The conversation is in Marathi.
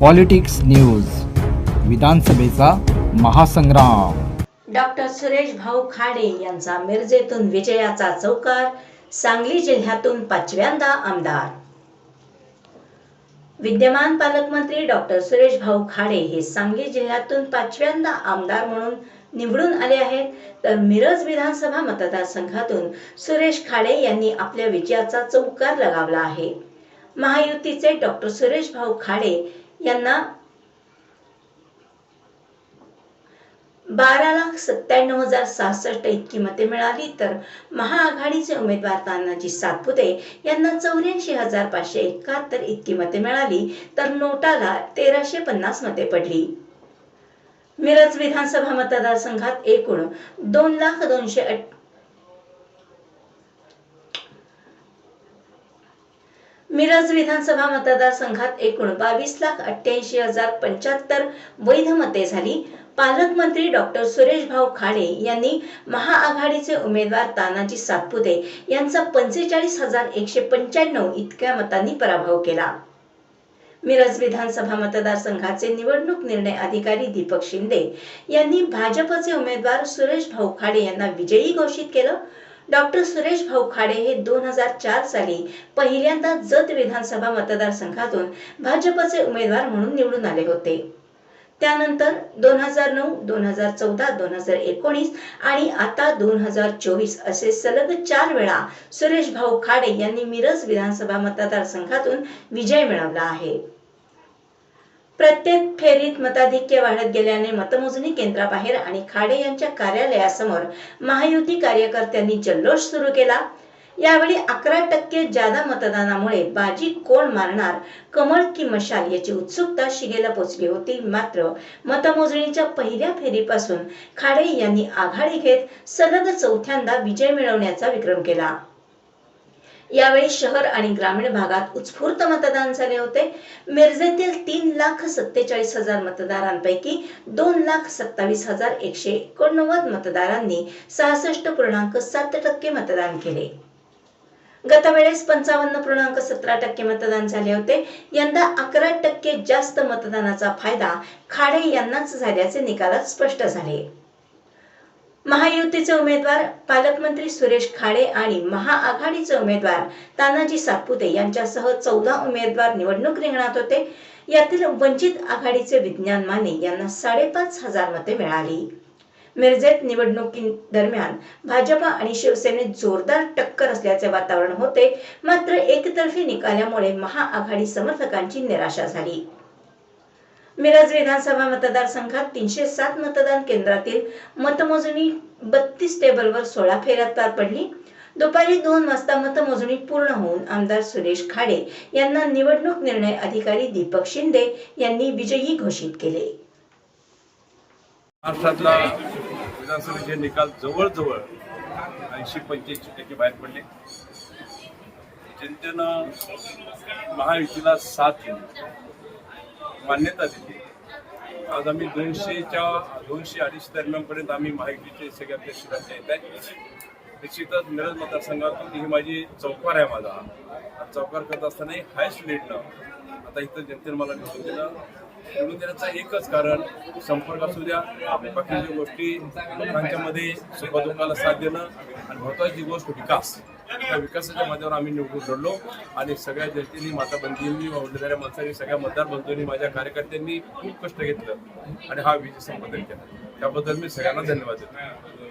पॉलिटिक्स न्यूज विधानसभेचा महासंग्राम. डॉक्टर सुरेश भाऊ खाडे यांचा मिरजेतून विजयाचा चौकार सांगली जिल्ह्यातून पाचव्यांदा आमदार. विद्यमान पालकमंत्री डॉक्टर सुरेश भाऊ खाडे हे सांगली जिल्ह्यातून पाचव्यांदा आमदार म्हणून निवडून आले आहेत. तर मिरज विधानसभा मतदारसंघातून सुरेश खाडे यांनी आपल्या विजयाचा चौकार लगावला आहे. महायुतीचे डॉक्टर सुरेश भाऊ खाडे यांना बारा लाख सत्त्याण्णव हजार सहासष्ट इतकी मते मिळाली. तर महाआघाडीचे उमेदवार तानाजी सातपुते यांना चौऱ्याऐंशी हजार पाचशे एकाहत्तर इतकी मते मिळाली. तर नोटाला तेराशे पन्नास मते पडली. मिरज विधानसभा मतदारसंघात एकूण दोन लाख दोनशे मिरज विधानसभा मतदारसंघात एकूण बावीस लाख अठ्ठ्याऐंशी हजार पंच्याहत्तर वैध मते झाली. पालकमंत्री डॉक्टर सुरेश भाऊ खाडे यांनी महाआघाडीचे उमेदवार तानाजी सातपुते यांचा पंचेचाळीस हजार एकशे पंच्याण्णव इतक्या मतांनी पराभव केला. मिरज विधानसभा मतदारसंघाचे निवडणूक निर्णय अधिकारी दीपक शिंदे यांनी भाजपचे उमेदवार सुरेश भाऊ खाडे यांना विजयी घोषित केलं. डॉक्टर सुरेश भाऊ खाडे हे दोन हजार चार साली पहिल्यांदा जत विधानसभा मतदारसंघातून भाजपचे उमेदवार म्हणून निवडून आले होते. त्यानंतर दोन हजार नऊ दोन हजार चौदा दोन हजार एकोणीस आणि आता दोन हजार चोवीस असे सलग चार वेळा सुरेश भाऊ खाडे यांनी मिरज विधानसभा मतदारसंघातून विजय मिळवला आहे. प्रत्येक फेरीत मताधिक्य वाढत गेल्याने मतमोजणी केंद्राबाहेर आणि खाडे यांच्या कार्यालयासमोर महायुती कार्यकर्त्यांनी जल्लोष सुरू केला. यावेळी अकरा टक्के जादा मतदानामुळे बाजी कोण मारणार कमळ की मशाल याची उत्सुकता शिगेला पोचली होती. मात्र मतमोजणीच्या पहिल्या फेरीपासून खाडे यांनी आघाडी घेत सलग चौथ्यांदा विजय मिळवण्याचा विक्रम केला. यावेळी शहर आणि ग्रामीण भागात उत्स्फूर्त मतदान झाले होते. मिरजेतील तीन लाख सत्तेचाळीस हजार मतदारांपैकी दोन लाख सत्तावीस हजार एकशे एकोणनव्वद मतदारांनी सहासष्ट पूर्णांक सात टक्के मतदान केले. गतवेळेस पंचावन्न पूर्णांक सतरा टक्के मतदान झाले होते. यंदा अकरा टक्के जास्त मतदानाचा फायदा खाडे यांनाच झाल्याचे निकालात स्पष्ट झाले. महायुतीचे उमेदवार पालकमंत्री सुरेश खाडे आणि महाआघाडीचे उमेदवार तानाजी सातपुते यांच्यासह चौदा उमेदवार निवडणूक रिंगणात होते. यातील वंचित आघाडीचे विज्ञान माने यांना साडेपाच हजार मते मिळाली. मिरजेत निवडणुकी दरम्यान भाजपा आणि शिवसेनेत जोरदार टक्कर असल्याचे वातावरण होते. मात्र एकतर्फी निकालामुळे महाआघाडी समर्थकांची निराशा झाली. मिरज विधानसभा मतदारसंघात तीनशे सात मतदान केंद्रातील मतमोजणी बत्तीस टेबलवर सोळा फेऱ्यात पार पडली. दुपारी दोन वाजता मतमोजणी पूर्ण होऊन आमदार सुरेश खाडे यांना निवडणूक निर्णय अधिकारी दीपक शिंदे यांनी विजयी घोषित केले. महाराष्ट्रातला विधानसभेचे निकाल जवळजवळ ऐंशी पंच्याऐंशी टक्के बाहेर पडले. जनतेनं महायुतीला साथ दिली. मान्यता दिली. आज आम्ही दोनशेच्या दोनशे अडीचशे दरम्यानपर्यंत आम्ही महायुतीचे सगळे अध्यक्ष राज्य येत आहे निश्चितच मिरज मतदारसंघातून ही माझी चौकार आहे माझा. चौकार करत असताना हायस्ट लीडनं आता इथं जनतेनं मला निवडून दिलं. निवडून देण्याचं एकच कारण संपर्क असू द्या बाकीच्या गोष्टी लोकांच्या मध्ये सुखदुःखाला साथ देणं आणि महत्वाची गोष्ट विकास त्या विकासाच्या माध्यमावर आम्ही निवडून लढलो आणि सगळ्या जनतेने माता बंधूंनी वडणाऱ्या माणसांनी सगळ्या मतदार बंधूंनी माझ्या कार्यकर्त्यांनी खूप कष्ट घेतलं आणि हा विजय संपादन केला. त्याबद्दल मी सगळ्यांना धन्यवाद देतो.